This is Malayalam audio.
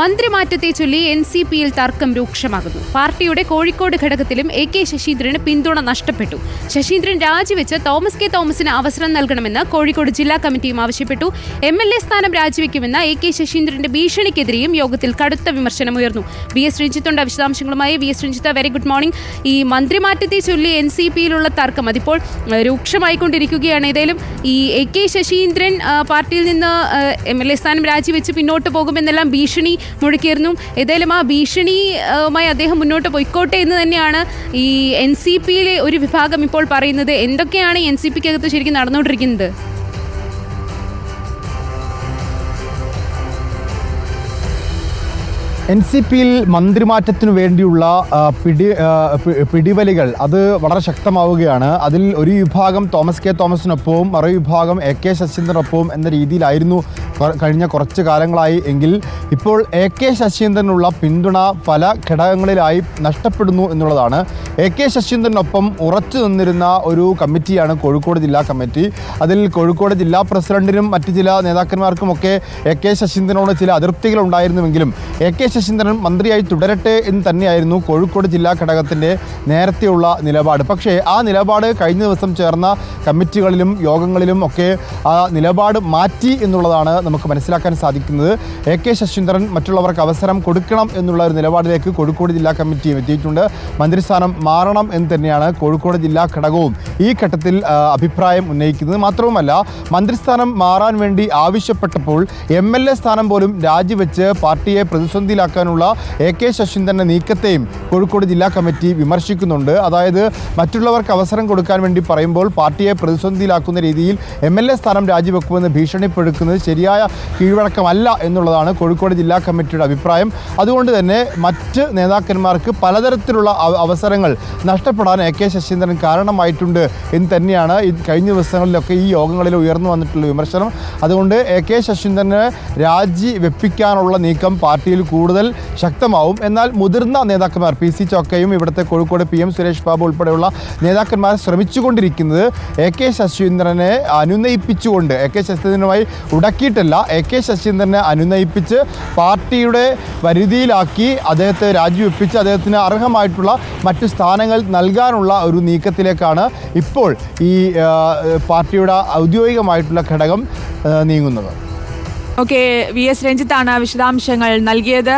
മന്ത്രിമാറ്റത്തെ ചൊല്ലി എൻ സി പിയിൽ തർക്കം രൂക്ഷമാകുന്നു. പാർട്ടിയുടെ കോഴിക്കോട് ഘടകത്തിലും എ കെ ശശീന്ദ്രന് പിന്തുണ നഷ്ടപ്പെട്ടു. ശശീന്ദ്രൻ രാജിവെച്ച് തോമസ് കെ തോമസിന് അവസരം നൽകണമെന്ന് കോഴിക്കോട് ജില്ലാ കമ്മിറ്റിയും ആവശ്യപ്പെട്ടു. എം എൽ എ സ്ഥാനം രാജിവെക്കുമെന്ന എ കെ ശശീന്ദ്രന്റെ ഭീഷണിക്കെതിരെയും യോഗത്തിൽ കടുത്ത വിമർശനമുയർന്നു വി എസ് രഞ്ജിത്തുണ്ട് വിശദാംശങ്ങളുമായി. V S Ranjith very good morning ഈ മന്ത്രിമാറ്റത്തെ ചൊല്ലി എൻ സി പിയിലുള്ള തർക്കം അതിപ്പോൾ രൂക്ഷമായിക്കൊണ്ടിരിക്കുകയാണ്. ഏതായാലും ഈ എ കെ ശശീന്ദ്രൻ പാർട്ടിയിൽ നിന്ന് എം എൽ എ സ്ഥാനം രാജിവെച്ച് പിന്നോട്ട് പോകുമെന്നെല്ലാം ഭീഷണി മുഴക്കിയിരുന്നു. ഏതായാലും ആ ഭീഷണിയുമായി അദ്ദേഹം മുന്നോട്ട് പോയിക്കോട്ടെ എന്ന് തന്നെയാണ് ഈ എൻ സി പിയിലെ ഒരു വിഭാഗം ഇപ്പോൾ പറയുന്നത്. എന്തൊക്കെയാണ് എൻ സി പിക്കകത്ത് ശരിക്കും നടന്നുകൊണ്ടിരിക്കുന്നത്? എൻ സി പിയിൽ മന്ത്രിമാറ്റത്തിനു വേണ്ടിയുള്ള പിടി പിടിവലികൾ അത് വളരെ ശക്തമാവുകയാണ്. അതിൽ ഒരു വിഭാഗം തോമസ് കെ തോമസിനൊപ്പവും മറു വിഭാഗം എ കെ ശശീന്ദ്രനൊപ്പവും എന്ന രീതിയിലായിരുന്നു കഴിഞ്ഞ കുറച്ച് കാലങ്ങളായി എങ്കിൽ ഇപ്പോൾ എ കെ ശശീന്ദ്രനുള്ള പിന്തുണ പല ഘടകങ്ങളിലായി നഷ്ടപ്പെടുന്നു എന്നുള്ളതാണ്. എ കെ ശശീന്ദ്രനൊപ്പം ഉറച്ചു നിന്നിരുന്ന ഒരു കമ്മിറ്റിയാണ് കോഴിക്കോട് ജില്ലാ കമ്മിറ്റി. അതിൽ കോഴിക്കോട് ജില്ലാ പ്രസിഡന്റിനും മറ്റ് ചില നേതാക്കന്മാർക്കുമൊക്കെ എ കെ ശശീന്ദ്രനോട് ചില അതിർത്തികൾ ഉണ്ടായിരുന്നുവെങ്കിലും എ കെ ശശീന്ദ്രൻ മന്ത്രിയായി തുടരട്ടെ എന്ന് തന്നെയായിരുന്നു കോഴിക്കോട് ജില്ലാ ഘടകത്തിന്റെ നേരത്തെയുള്ള നിലപാട്. പക്ഷേ ആ നിലപാട് കഴിഞ്ഞ ദിവസം ചേർന്ന കമ്മിറ്റികളിലും യോഗങ്ങളിലും ഒക്കെ ആ നിലപാട് മാറ്റി എന്നുള്ളതാണ് നമുക്ക് മനസ്സിലാക്കാൻ സാധിക്കുന്നത്. എ കെ ശശീന്ദ്രൻ മറ്റുള്ളവർക്ക് അവസരം കൊടുക്കണം എന്നുള്ള ഒരു നിലപാടിലേക്ക് കോഴിക്കോട് ജില്ലാ കമ്മിറ്റിയും എത്തിയിട്ടുണ്ട്. മന്ത്രിസ്ഥാനം മാറണം എന്ന് തന്നെയാണ് കോഴിക്കോട് ജില്ലാ ഘടകവും ഈ ഘട്ടത്തിൽ അഭിപ്രായം ഉന്നയിക്കുന്നത്. മാത്രവുമല്ല മന്ത്രിസ്ഥാനം മാറാൻ വേണ്ടി ആവശ്യപ്പെട്ടപ്പോൾ എം എൽ എ സ്ഥാനം പോലും രാജിവെച്ച് പാർട്ടിയെ പ്രതിസന്ധിയിലാക്കാനുള്ള എ കെ ശശീന്ദ്രന്റെ നീക്കത്തെയും കോഴിക്കോട് ജില്ലാ കമ്മിറ്റി വിമർശിക്കുന്നുണ്ട്. അതായത് മറ്റുള്ളവർക്ക് അവസരം കൊടുക്കാൻ വേണ്ടി പറയുമ്പോൾ പാർട്ടിയെ പ്രതിസന്ധിയിലാക്കുന്ന രീതിയിൽ എം എൽ എ സ്ഥാനം രാജിവെക്കുമെന്ന് ഭീഷണിപ്പെടുക്കുന്നത് ശരിയായ കീഴ്വഴക്കമല്ല എന്നുള്ളതാണ് കോഴിക്കോട് ജില്ലാ കമ്മിറ്റിയുടെ അഭിപ്രായം. അതുകൊണ്ട് തന്നെ മറ്റ് നേതാക്കന്മാർക്ക് പലതരത്തിലുള്ള അവസരങ്ങൾ നഷ്ടപ്പെടാൻ എ കെ ശശീന്ദ്രൻ കാരണമായിട്ടുണ്ട് എന്ന് തന്നെയാണ് കഴിഞ്ഞ ദിവസങ്ങളിലൊക്കെ ഈ യോഗങ്ങളിൽ ഉയർന്നു വന്നിട്ടുള്ള വിമർശനം. അതുകൊണ്ട് എ കെ ശശീന്ദ്രനെ രാജി വെപ്പിക്കാനുള്ള നീക്കം പാർട്ടിയിൽ കൂടുതൽ ശക്തമാവും. എന്നാൽ മുതിർന്ന നേതാക്കന്മാർ പി സി ചോക്കയും ഇവിടുത്തെ കോഴിക്കോട് പി എം സുരേഷ് ബാബു ഉൾപ്പെടെയുള്ള നേതാക്കന്മാർ ശ്രമിച്ചുകൊണ്ടിരിക്കുന്നത് എ കെ ശശീന്ദ്രനെ അനുനയിപ്പിച്ചുകൊണ്ട് എ കെ ശശീന്ദ്രനുമായി എ കെ ശശീന്ദ്രനെ അനുനയിപ്പിച്ച് പാർട്ടിയുടെ പരിധിയിലാക്കി അദ്ദേഹത്തെ രാജിവെപ്പിച്ച് അദ്ദേഹത്തിന് അർഹമായിട്ടുള്ള മറ്റ് സ്ഥാനങ്ങൾ നൽകാനുള്ള ഒരു നീക്കത്തിലേക്കാണ് ഇപ്പോൾ ഈ പാർട്ടിയുടെ ഔദ്യോഗികമായിട്ടുള്ള ഘടകം നീങ്ങുന്നത്. ഓക്കെ വി എസ് രഞ്ജിത്താണ് വിശദാംശങ്ങൾ നൽകിയത്.